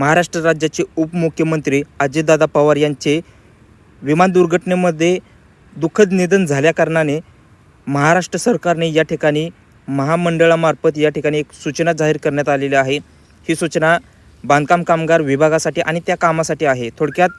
महाराष्ट्र राज्याचे उपमुख्यमंत्री अजितदादा पवार यांचे विमान दुर्घटनेमध्ये दुःखद निधन झाल्याकारणाने महाराष्ट्र सरकारने या ठिकाणी महामंडळामार्फत या ठिकाणी एक सूचना जाहीर करण्यात आलेली आहे. ही सूचना बांधकाम कामगार विभागासाठी आणि त्या कामासाठी आहे. थोडक्यात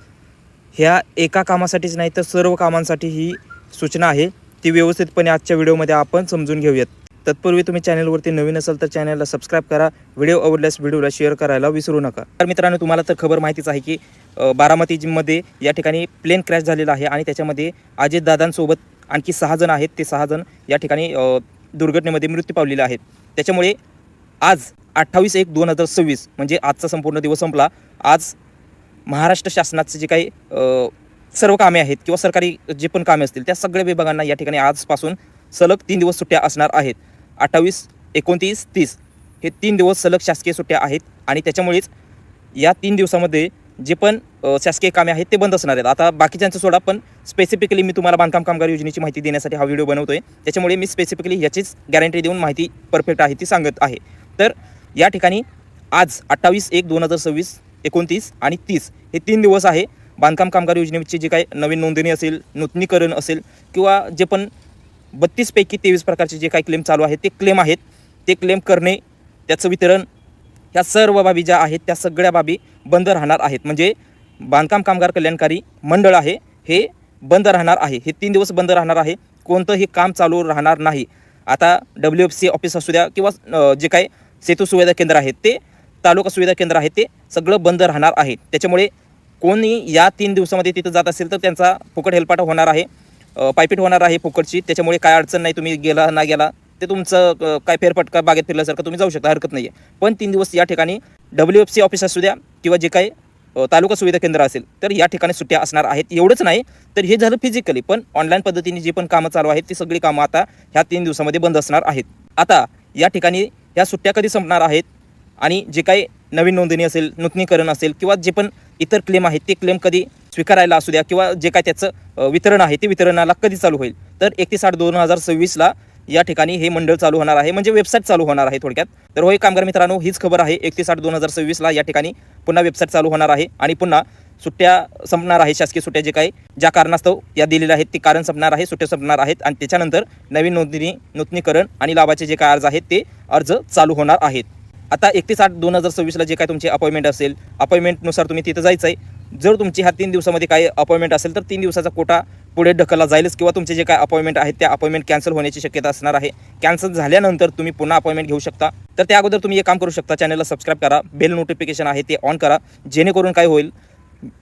ह्या एका कामासाठीच नाही तर सर्व कामांसाठी ही सूचना आहे. ती व्यवस्थितपणे आजच्या व्हिडिओमध्ये आपण समजून घेऊयात. तत्पूर्वी तुम्ही चॅनलवरती नवीन असाल तर चॅनलला सबस्क्राईब करा. व्हिडिओ आवडल्यास व्हिडिओला शेअर करायला विसरू नका. तर मित्रांनो तुम्हाला तर खबर माहितीच आहे की बारामती जिममध्ये या ठिकाणी प्लेन क्रॅश झालेला आहे आणि त्याच्यामध्ये अजितदादांसोबत आणखी सहा जण आहेत. ते सहा जण या ठिकाणी दुर्घटनेमध्ये मृत्यू पावलेले आहेत. त्याच्यामुळे आज अठ्ठावीस एक दोन हजार सव्वीस म्हणजे आजचा संपूर्ण दिवस संपला. आज महाराष्ट्र शासनाचे जे काही सर्व कामे आहेत किंवा सरकारी जे पण कामे असतील त्या सगळ्या विभागांना या ठिकाणी आजपासून सलग तीन दिवस सुट्ट्या असणार आहेत. अठ्ठावीस एकोणतीस तीस हे तीन दिवस सलग शासकीय सुट्ट्या आहेत आणि त्याच्यामुळेच या तीन दिवसामध्ये जे पण शासकीय कामे आहेत ते बंद असणार आहेत. आता बाकीच्यांचं सोडा पण स्पेसिफिकली मी तुम्हाला बांधकाम कामगार योजनेची माहिती देण्यासाठी हा व्हिडिओ बनवतो आहे त्याच्यामुळे मी स्पेसिफिकली याचीच गॅरंटी देऊन माहिती परफेक्ट आहे ती सांगत आहे. तर या ठिकाणी आज अठ्ठावीस एक दोन हजार सव्वीस एकोणतीस आणि तीस हे तीन दिवस आहे बांधकाम कामगार योजनेची जी काही नवीन नोंदणी असेल नूतनीकरण असेल किंवा जे पण बत्तीसपैकी तेवीस प्रकारचे जे काही क्लेम चालू आहेत ते क्लेम आहेत. ते क्लेम करणे त्याचं वितरण ह्या सर्व बाबी ज्या आहेत त्या सगळ्या बाबी बंद राहणार आहेत. म्हणजे बांधकाम कामगार कल्याणकारी मंडळ आहे हे बंद राहणार आहे. हे तीन दिवस बंद राहणार आहे. कोणतंही काम चालू राहणार नाही. आता डब्ल्यू एफ सी ऑफिस असू द्या किंवा जे काही सेतू सुविधा केंद्र आहेत ते तालुका सुविधा केंद्र आहे ते सगळं बंद राहणार आहे. त्याच्यामुळे कोणी या तीन दिवसामध्ये तिथं जात असेल तर त्यांचा फुकट हेलपाटा होणार आहे. पायपीट होणार आहे फुकटची. त्याच्यामुळे काय अडचण नाही तुम्ही गेला ना गेला ते तुमचं काय फेरफटका बागेत फिरल्यासारखं तुम्ही जाऊ शकता हरकत नाही आहे पण तीन दिवस या ठिकाणी डब्ल्यू एफ सी ऑफिस असू द्या किंवा जे काही तालुका सुविधा केंद्र असेल तर या ठिकाणी सुट्ट्या असणार आहेत. एवढंच नाही तर हे झालं फिजिकली पण ऑनलाईन पद्धतीने जी पण कामं चालू आहेत ती सगळी कामं आता ह्या तीन दिवसामध्ये बंद असणार आहेत. आता या ठिकाणी ह्या सुट्ट्या कधी संपणार आहेत? आणि जे काही नवीन नोंदणी असेल नूतनीकरण असेल किंवा जे पण इतर क्लेम आहेत ते क्लेम कधी स्वीकारायला असू द्या किंवा जे काय त्याचं वितरण आहे ते वितरणाला कधी चालू होईल? तर एकतीस आठ दोन हजार सव्वीसला या ठिकाणी हे मंडळ चालू होणार आहे. म्हणजे वेबसाईट चालू होणार आहे थोडक्यात. तर होय कामगार मित्रांनो हीच खबर आहे. एकतीस आठ दोन हजार सव्वीसला या ठिकाणी पुन्हा वेबसाईट चालू होणार आहे. आणि पुन्हा सुट्ट्या संपणार आहे. शासकीय सुट्ट्या जे काही ज्या कारणास्तव या दिलेल्या आहेत ती कारण संपणार आहे सुट्ट्या संपणार आहेत. आणि त्याच्यानंतर नवीन नोंदणी नूतनीकरण आणि लाभाचे जे काय अर्ज आहेत ते अर्ज चालू होणार आहेत. आता एकतीस आठ दोन हजार सव्वीसला जे काय तुमची अपॉइंटमेंट असेल अपॉइंटमेंटनुसार तुम्ही तिथं जायचं आहे जर तुमची ह्या तीन दिवसामध्ये काही अपॉइंटमेंट असेल तर तीन दिवसाचा कोटा पुढे ढकलला जाईलच किंवा तुमचे जे काय अपॉइंटमेंट आहेत त्या अपॉइंटमेंट कॅन्सल होण्याची शक्यता असणार आहे. कॅन्सल झाल्यानंतर तुम्ही पुन्हा अपॉइंटमेंट घेऊ शकता. तर त्या अगोदर तुम्ही एक काम करू शकता चॅनलला सबस्क्राईब करा बेल नोटिफिकेशन आहे ते ऑन करा जेणेकरून काय होईल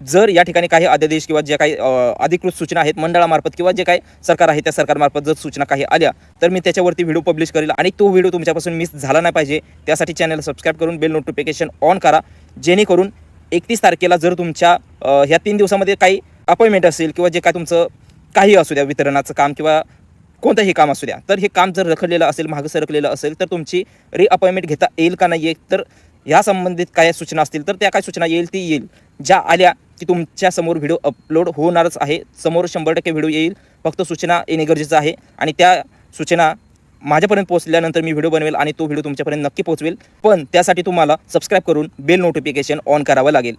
जर या ठिकाणी काही अध्यादेश किंवा जे काही अधिकृत सूचना आहेत मंडळामार्फत किंवा जे काही सरकार आहे त्या सरकारमार्फत जर सूचना काही आल्या तर मी त्याच्यावरती व्हिडिओ पब्लिश करेल आणि तो व्हिडिओ तुमच्यापासून मिस झाला नाही पाहिजे त्यासाठी चॅनल सबस्क्राईब करून बेल नोटिफिकेशन ऑन करा जेणेकरून एकतीस तारखेला जर तुमच्या ह्या तीन दिवसामध्ये काही अपॉइंटमेंट असेल किंवा जे काय तुमचं काही असू द्या वितरणाचं काम किंवा कोणतंही काम असू द्या तर हे काम जर रखडलेलं असेल मागं सरकलेलं असेल तर तुमची री अपॉइंटमेंट घेता येईल का नाही येईल तर ह्या संबंधित काय सूचना असतील तर त्या काय सूचना येईल ती येईल. ज्या आल्या की तुमच्यासमोर व्हिडिओ अपलोड होणारच आहे समोर शंभर टक्के व्हिडिओ येईल फक्त सूचना येणे गरजेचं आहे आणि त्या सूचना माझ्यापर्यंत पोहोचल्यानंतर मी व्हिडिओ बनवेल आणि तो व्हिडिओ तुमच्यापर्यंत नक्की पोहोचवेल. पण त्यासाठी तुम्हाला सबस्क्राईब करून बेल नोटिफिकेशन ऑन करावं लागेल.